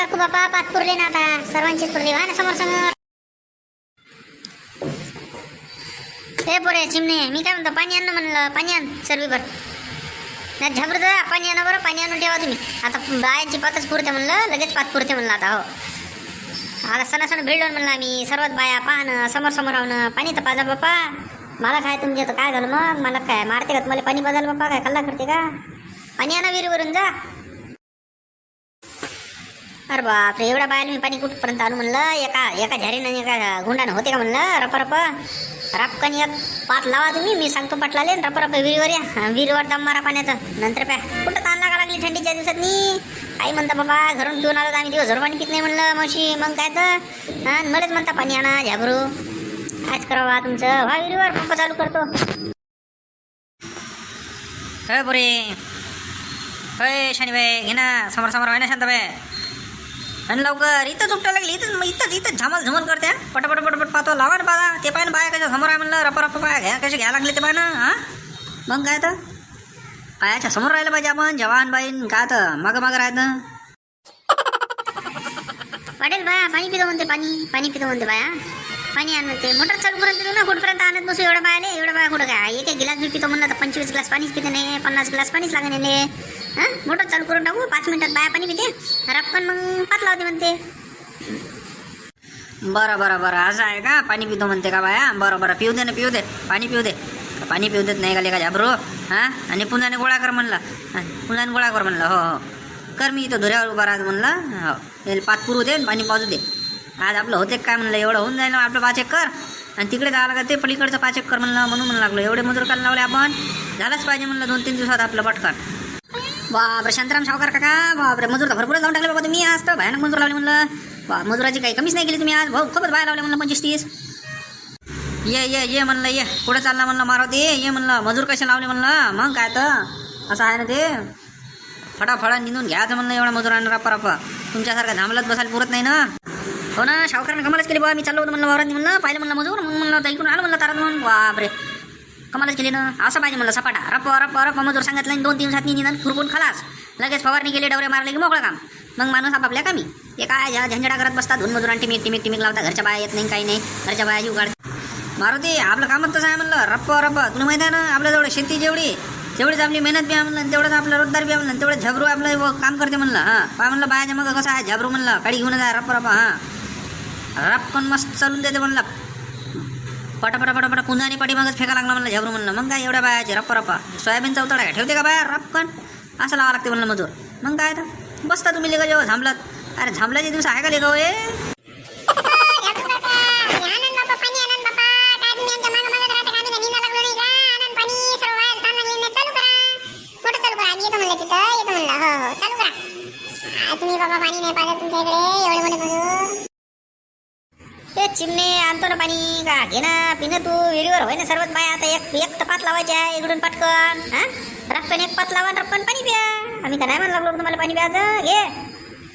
काकू बापा पात पुरले ना आता. सर्वांचीच पुरली. वा ना समोर समोर. हे पोरे चिमणे मी काय म्हणतो? पाणी आणणं म्हणलं. पाणी आण सर्वीभर नाही झाबर दादा पाणी आणा बरं. पाणी आणून ठेवा तुम्ही. आता बायांची पातच पुरते म्हणलं. लगेच पात पुरते म्हणलं आता हो. आता सणासण भिडलो म्हणलं आम्ही. सर्वात बाया पाहणं समोर समोर आवणं पाणी तर पाजा बाप्पा. मला काय तुमच्या तर काय झालं मग? मला काय मारते का तुम्हाला? पाणी पाजायला बाप्पा? काय कल्ला करते का? पाणी आणा विहिरीवरून जा. अरे बापरे एवढ्या बायला मी पाणी कुठपर्यंत आणू म्हणलं? एका एका झरीनं एका गुंडानं होते का म्हणलं? रप रप रापकन एक पात लावा तुम्ही मी सांगतो पटलाले रप रप विहिरीवर या. विहिरीवर दम मारा पाण्याचं. नंतर प्या. कुठं ताण लागा लागली थंडीच्या दिवसात नी आई म्हणता बाबा घरून पिऊन आलो तर आम्ही दिवसभर पाणी पित नाही म्हणलं मावशी. मग काय तर? हा मलाच म्हणता पाणी आणा झाबरू कायच करावा तुमचं. व्हा विहिरीवर पंप चालू करतो. हे पुरी होय शनिबाई घे ना. समोर समोर आहे ना शांताबाई. आणि लवकर. इथंच उपटा लागली. इथंच इथंच इथंच झमाल झमल करते. पटापट पटापट पाहतो. लावा ना बाबा ते पाय ना बाया कशा समोर आहे म्हणलं. रपा रपा बाया घ्या कसे घ्या लागले ते पाय ना हा? मग काय तर पायाच्या समोर राहिलं पाहिजे आपण. जवान बाईन. काय तर मग मागं राहतं वाटेल बाया पाणी पितो म्हणते पाणी. पाणी पितो म्हणते बाया. पाणी आण म्हणते मोटर चालू करून दिलं ना कुठपर्यंत आणत बसू एवढं बायाले एवढं बाया कुठं काय? एक एक गिलास बी पितो म्हणलं तर पंचवीस ग्लास पाणीच पिते नाही पन्नास ग्लास पाणीच लागेल नाही हां? मोटर चालू करून टाकू पाच मिनिटात बाया पाणी पिते. रपकन मग पाच लावते म्हणते. बरं बरं बरं. असं आहे का? पाणी पितो म्हणते का बाया? बरं बरं. पिऊ दे ना पिऊ दे. पाणी पिऊ दे. पाणी पिऊ देत नाही का लेखा झाबरू हां? आणि पुन्हाने गोळा कर म्हणलं. पुन्हा पुन्हाने गोळा कर म्हणलं. हो हो. कर मी इथं धुऱ्यावर उभा राहत म्हणलं. हो याला पाच पुरू दे आणि पाणी पाजू दे. आज आपलं होते काय म्हणलं एवढं होऊन जाईल ना आपलं पाच कर. आणि तिकडे जावं लागतं ते पलीकडचं पाच कर म्हणलं म्हणून म्हणलं लागलो. एवढे मजूर काल लावले आपण. झालंच पाहिजे म्हणलं दोन तीन दिवसात आपलं पटकन. बापरे शांतराम सावकार काका. बापरे मजूर तर भरपूर लावून टाकले बाबा तुम्ही. आज तर भयानक मजूर लावले म्हणलं. बा मजुराची काही कमीच नाही केली तुम्ही आज. भाऊ खूपच बाहेर लावले म्हणलं पंचवीस तीस. ये ये ये म्हणलं ये. पुढे चालला म्हणलं मारुती. ये म्हणलं मजूर कसे लावले म्हणलं. मग काय तर. असं आहे ना ते. फटाफडा निंदून घ्यायचं म्हणलं एवढा मजुरांना रप्पा रप्पा तुमच्यासारखं थांबलत बसायला पुरत नाही ना. हो ना शावकरांनी कमालच केली बा मी चाललो होतो म्हणलं वावरात म्हणलं. पाहिलं म्हणलं मजूर. मग म्हणलं आता इकडून आलं म्हणलं तारात म्हणून. बापरे. कमालच केली ना. असं पाहिजे म्हणलं सपाटा. रप्पा रप्पा रप्प मजूर सांगितलं आणि दोन तीन सात निंदन खुरपून खलास. लगेच फवारणी केली डवरे मारले की मोकळं काम. मग माणूस आपापल्या कामी. ते काय ज्या झंझटा करत बसतात दोन मजुरांनी टिमिक टिमिक टिमिक लावता घरच्या बाया येत नाही काही नाही. घरच्या बाया जीव काढ मारुती आपलं कामच तसं आहे म्हणलं रप्प रप्प. तुला माहिती आहे ना आपल्याजवळ शेती जेवढी तेवढीच आपली मेहनत बी म्हणलं तेवढंच आपलं रोजदार बी म्हणलं तेवढं झबरू आपलं काम करते म्हणलं हां. पा म्हणलं बायाच्या मग कसं आहे झबरू म्हणलं काळी घेऊन जाय रप हा. हां रपकन मस्त चालून देते म्हणलं. पटापटा पटापटा पुन्हा आणि पाठीमागच फेका लागला म्हणलं झबरू म्हणलं. मग काय एवढ्या बायाचे रप्पा रप्पा सोयाबीनचा उतळा काय ठेवते का बाया? रपकन असं लावा लागते म्हणलं मजूर. मग काय तर? बसता तुम्ही लेखा जेव्हा थांबलात अरे झांबल्याचे दिवस आहे का लेखा हे तुम्ही बाबा पाणी नाही पाहिजे तुमच्या इकडे एवढे मोठे ते चिमणे आणतो ना पाणी. का घे ना पिणं तू. विहिरीवर होय ना सर्वच बाया. आता एक एक तर पात लावायची आहे इकडून पटकन. हा? रप्पन एक पात लावा रप्पन पाणी प्या. आम्ही का नाही म्हणलं लागलो तुम्हाला पाणी प्यायचं? घे.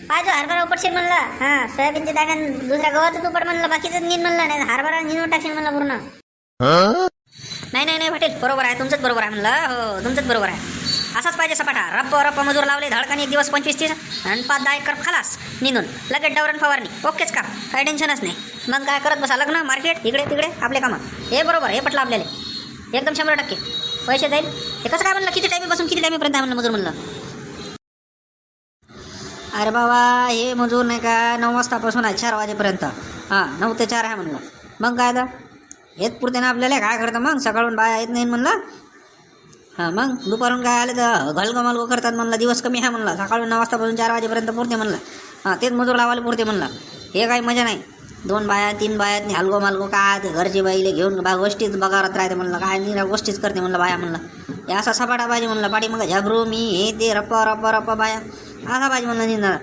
पाहिजे हरभरा उपटशील म्हणलं. हा सोयाबीनच्या दाण्यान दुसऱ्या गव्हाचं उपट म्हणलं. बाकीचं नीन म्हणलं. नाही हरभरा निनून टाकशील म्हणलं पूर्ण. नाही नाही नाही पाटील बरोबर आहे. तुमचंच बरोबर आहे म्हणलं. हो तुमचंच बरोबर आहे. असाच पाहिजे सपाटा. रप्प रप्प मजूर लावले धडकाने एक दिवस पंचवीस तीस आणि पाच दहा एकर खालास निंदून. लगेच डवरण फवारणी. ओकेच का? काही टेन्शनच नाही. मग काय करत बसा? लग्न मार्केट इकडे तिकडे आपले कामं. हे बरोबर हे पटलं आपल्याला. एकदम शंभर टक्के. पैसे जाईल. हे कसं काय म्हणलं? किती टाईमीपासून किती टाईमपर्यंत आहे म्हणलं मजूर म्हणलं? अरे बाबा हे मजूर नाही का नऊ वाजतापासून आहे चार वाजेपर्यंत. हां नऊ ते चार आहे म्हणलं. मग काय तर हेच पुरते ना आपल्याला काय करतं मग? सकाळून बाया येत नाही म्हणलं. हां मग दुपारून काय आले तर घलगं करतात म्हणलं दिवस कमी आहे म्हणलं. सकाळून नऊ वाजतापासून चार वाजेपर्यंत पुरते म्हणलं. हां तेच मजूर लावायला पुरते म्हणलं. हे काही मजा नाही. दोन बाया तीन बाया हलगो मालगो काय ते घरचे बाईले घेऊन बा गोष्टीच बघारात राहते म्हणलं. काय निरा गोष्टीच करते म्हणलं बाया म्हणलं. हे असा सपाटा पाहिजे म्हणलं पाठी मग झबरू मी हे ते रप्पा रप्पा रप्पा बाया. असा पाहिजे म्हणलं निंदा.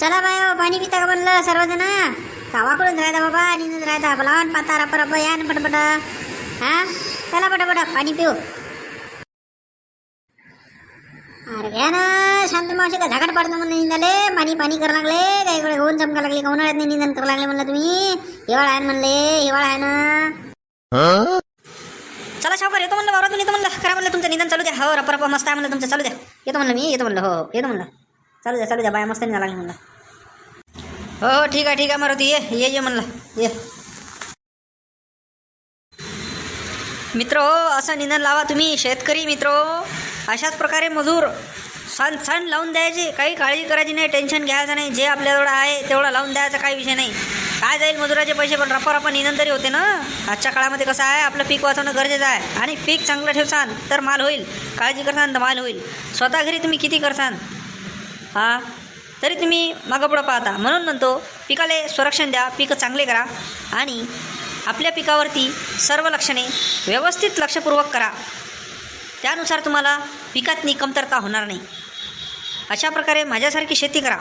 चला बाय हो, पाणी पिता का म्हणलं सर्वजण? गावाकडून राहता बाबा निंदत राहता. लहान पाता रप रप्पा या ना पटपट. हा? चला पटापट पाणी पिऊ. अरे घ्या ना शांत मावशी का झाकट पाडतो म्हणून निंदाले? पाणी पाणी करा लागले काही इकडे होऊन चमका लागले का उन्हाळ्यात नाही निंदन करा लागले म्हणलं तुम्ही. हिवाळा आहे ना म्हणले हिवाळा आहे ना. चला शावकर येतो म्हणलं वावरातून येतो म्हणलं. करा म्हणलं तुमचं निंदन चालू द्या. हो रप्पा रप्पा मस्त आहे म्हणलं तुमचं चालू द्या. येतो म्हणलं मी येतो म्हणलं हो येतो म्हणलं. चालू द्या चालू द्या बाया मस्त निघाला म्हणलं. हो हो ठीक आहे ठीक आहे मारुती ये ये ये म्हणलं ये. मित्र हो असं निधन लावा तुम्ही शेतकरी मित्र. अशाच प्रकारे मजूर सण सण लावून द्यायचे. काही काळजी करायची नाही टेन्शन घ्यायचं नाही. जे आपल्याजवळ आहे तेवढं लावून द्यायचा काही विषय नाही. काय जाईल मजुराचे पैसे पण रप्पा रप्पा निधन तरी होते ना? आजच्या काळामध्ये कसं आहे आपलं पीक वाचवणं गरजेचं आहे. आणि पीक चांगलं ठेवसान तर माल होईल. काळजी करसान तर माल होईल. स्वतः घरी तुम्ही किती करसान? हां? तरी तुम्ही मागं पुढं पाहता. म्हणून म्हणतो पिकाले संरक्षण द्या पिकं चांगले करा. आणि आपल्या पिकावरती सर्व लक्षणे व्यवस्थित लक्षपूर्वक करा. त्यानुसार तुम्हाला पिकातनी कमतरता होणार नाही. अशा प्रकारे माझ्यासारखी शेती करा.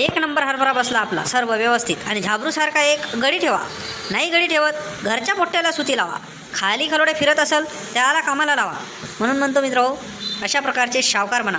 एक नंबर हरभरा बसला आपला सर्व व्यवस्थित. आणि झाबरूसारखा एक गडी ठेवा. नाही गडी ठेवत घरच्या पोट्ट्याला सुती लावा. खाली खलोडे फिरत असेल त्याला कामाला लावा. म्हणून म्हणतो मित्र अशा प्रकारचे शावकार बना.